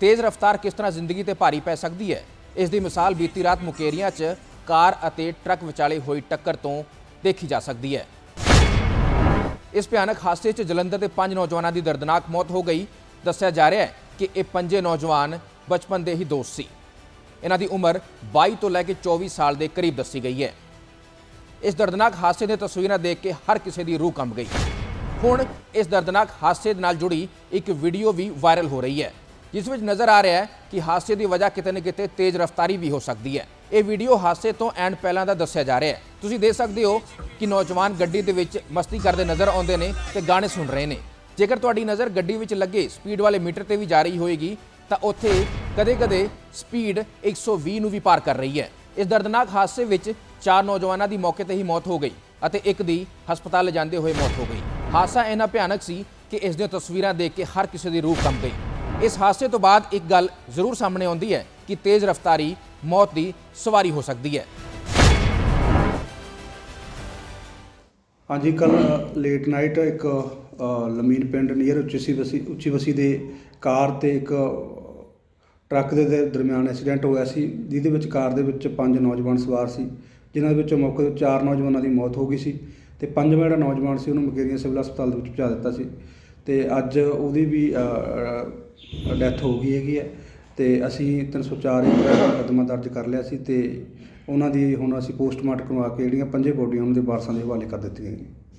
ਤੇਜ਼ ਰਫ਼ਤਾਰ ਕਿਸ ਤਰ੍ਹਾਂ ਜ਼ਿੰਦਗੀ ਤੇ ਭਾਰੀ ਪੈ ਸਕਦੀ ਹੈ? ਇਸ ਦੀ ਮਿਸਾਲ ਬੀਤੀ ਰਾਤ ਮੁਕੇਰੀਆਂ 'ਚ ਕਾਰ ਅਤੇ ਟਰੱਕ ਵਿਚਾਲੇ ਹੋਈ ਟੱਕਰ ਤੋਂ ਦੇਖੀ ਜਾ ਸਕਦੀ ਹੈ। ਇਸ ਭਿਆਨਕ ਹਾਦਸੇ 'ਚ ਜਲੰਧਰ ਦੇ ਪੰਜ ਨੌਜਵਾਨਾਂ ਦੀ ਦਰਦਨਾਕ ਮੌਤ ਹੋ ਗਈ। ਦੱਸਿਆ ਜਾ ਰਿਹਾ ਹੈ ਕਿ ਇਹ ਪੰਜੇ ਨੌਜਵਾਨ ਬਚਪਨ ਦੇ ਹੀ ਦੋਸਤ ਸੀ। ਇਹਨਾਂ ਦੀ ਉਮਰ 22 ਤੋਂ ਲੈ ਕੇ 24 ਸਾਲ ਦੇ ਕਰੀਬ ਦੱਸੀ ਗਈ ਹੈ। ਇਸ ਦਰਦਨਾਕ ਹਾਦਸੇ ਦੀਆਂ ਤਸਵੀਰਾਂ ਦੇਖ ਕੇ ਹਰ ਕਿਸੇ ਦੀ ਰੂਹ ਕੰਬ ਗਈ। ਹੁਣ ਇਸ ਦਰਦਨਾਕ ਹਾਦਸੇ ਦੇ ਨਾਲ ਜੁੜੀ ਇੱਕ ਵੀਡੀਓ ਵੀ ਵਾਇਰਲ ਹੋ ਰਹੀ ਹੈ। ਜਿਸ ਵਿੱਚ ਨਜ਼ਰ ਆ ਰਿਹਾ ਹੈ ਕਿ ਹਾਦਸੇ ਦੀ ਵਜ੍ਹਾ ਕਿਤੇ ਨਾ ਕਿਤੇ ਤੇਜ਼ ਰਫ਼ਤਾਰੀ ਵੀ ਹੋ ਸਕਦੀ ਹੈ। ਇਹ ਵੀਡੀਓ ਹਾਦਸੇ ਤੋਂ ਐਂਡ ਪਹਿਲਾਂ ਦਾ ਦੱਸਿਆ ਜਾ ਰਿਹਾ ਹੈ। ਤੁਸੀਂ ਦੇਖ ਸਕਦੇ ਹੋ ਕਿ ਨੌਜਵਾਨ ਗੱਡੀ ਦੇ ਵਿੱਚ ਮਸਤੀ ਕਰਦੇ ਨਜ਼ਰ ਆਉਂਦੇ ਨੇ ਤੇ ਗਾਣੇ ਸੁਣ ਰਹੇ ਨੇ। ਜੇਕਰ ਤੁਹਾਡੀ ਨਜ਼ਰ ਗੱਡੀ ਵਿੱਚ ਲੱਗੇ, ਸਪੀਡ ਵਾਲੇ ਮੀਟਰ ਤੇ ਵੀ ਜਾ ਰਹੀ ਹੋਏਗੀ, ਤਾਂ ਉੱਥੇ ਕਦੇ-ਕਦੇ ਸਪੀਡ 120 ਨੂੰ ਵੀ ਪਾਰ ਕਰ ਰਹੀ ਹੈ। ਇਸ ਦਰਦਨਾਕ ਹਾਦਸੇ ਵਿੱਚ ਚਾਰ ਨੌਜਵਾਨਾਂ ਦੀ ਮੌਕੇ ਤੇ ਹੀ ਮੌਤ ਹੋ ਗਈ ਅਤੇ ਇੱਕ ਦੀ ਹਸਪਤਾਲ ਲਿਜਾਂਦੇ ਹੋਏ ਮੌਤ ਹੋ ਗਈ। ਹਾਦਸਾ ਇੰਨਾ ਭਿਆਨਕ ਸੀ ਕਿ ਇਸ ਦੀਆਂ ਤਸਵੀਰਾਂ ਦੇਖ ਕੇ ਹਰ ਕਿਸੇ ਦੀ ਰੂਹ ਕੰਬ ਗਈ। ਇਸ ਹਾਦਸੇ ਤੋਂ ਬਾਅਦ ਇੱਕ ਗੱਲ ਜ਼ਰੂਰ ਸਾਹਮਣੇ ਆਉਂਦੀ ਹੈ ਕਿ ਤੇਜ਼ ਰਫ਼ਤਾਰੀ ਮੌਤ ਦੀ ਸਵਾਰੀ ਹੋ ਸਕਦੀ ਹੈ। ਹਾਂਜੀ ਕੱਲ ਲੇਟ ਨਾਈਟ ਇੱਕ ਲਮੀਨ ਪਿੰਡ ਨੀਅਰ ਉੱਚੀ ਬਸੀ ਉੱਚੀ ਬਸੀ ਦੇ ਕਾਰ ਤੇ ਇੱਕ ਟਰੱਕ ਦੇ ਦੇ ਦਰਮਿਆਨ ਐਕਸੀਡੈਂਟ ਹੋਇਆ ਸੀ, ਜਿਹਦੇ ਵਿੱਚ ਕਾਰ ਦੇ ਵਿੱਚ ਪੰਜ ਨੌਜਵਾਨ ਸਵਾਰ ਸੀ, ਜਿਨ੍ਹਾਂ ਦੇ ਵਿੱਚੋਂ ਮੌਕੇ ਤੇ ਚਾਰ ਨੌਜਵਾਨਾਂ ਦੀ ਮੌਤ ਹੋ ਗਈ ਸੀ ਤੇ ਪੰਜਵਾਂ ਜਿਹੜਾ ਨੌਜਵਾਨ ਸੀ, ਉਹਨੂੰ ਮਕੇਰੀਆਂ ਸਿਵਲ ਹਸਪਤਾਲ ਦੇ ਵਿੱਚ ਪਹੁੰਚਾ ਦਿੱਤਾ ਸੀ ਤੇ ਅੱਜ ਉਹਦੀ ਵੀ ਡੈਥ ਹੋ ਗਈ ਹੈਗੀ ਹੈ ਤੇ ਅਸੀਂ 304 ਇੱਕ ਮੁਕੱਦਮਾ ਦਰਜ ਕਰ ਲਿਆ ਸੀ ਤੇ ਉਹਨਾਂ ਦੀ ਹੁਣ ਅਸੀਂ ਪੋਸਟਮਾਰਟਮ ਕਰਵਾ ਕੇ ਜਿਹੜੀਆਂ ਪੰਜੇ ਬੋਡੀਆਂ ਉਹਨਾਂ ਦੇ ਵਾਰਸਾਂ ਦੇ ਹਵਾਲੇ ਕਰ ਦਿੱਤੀਆਂ ਗਈਆਂ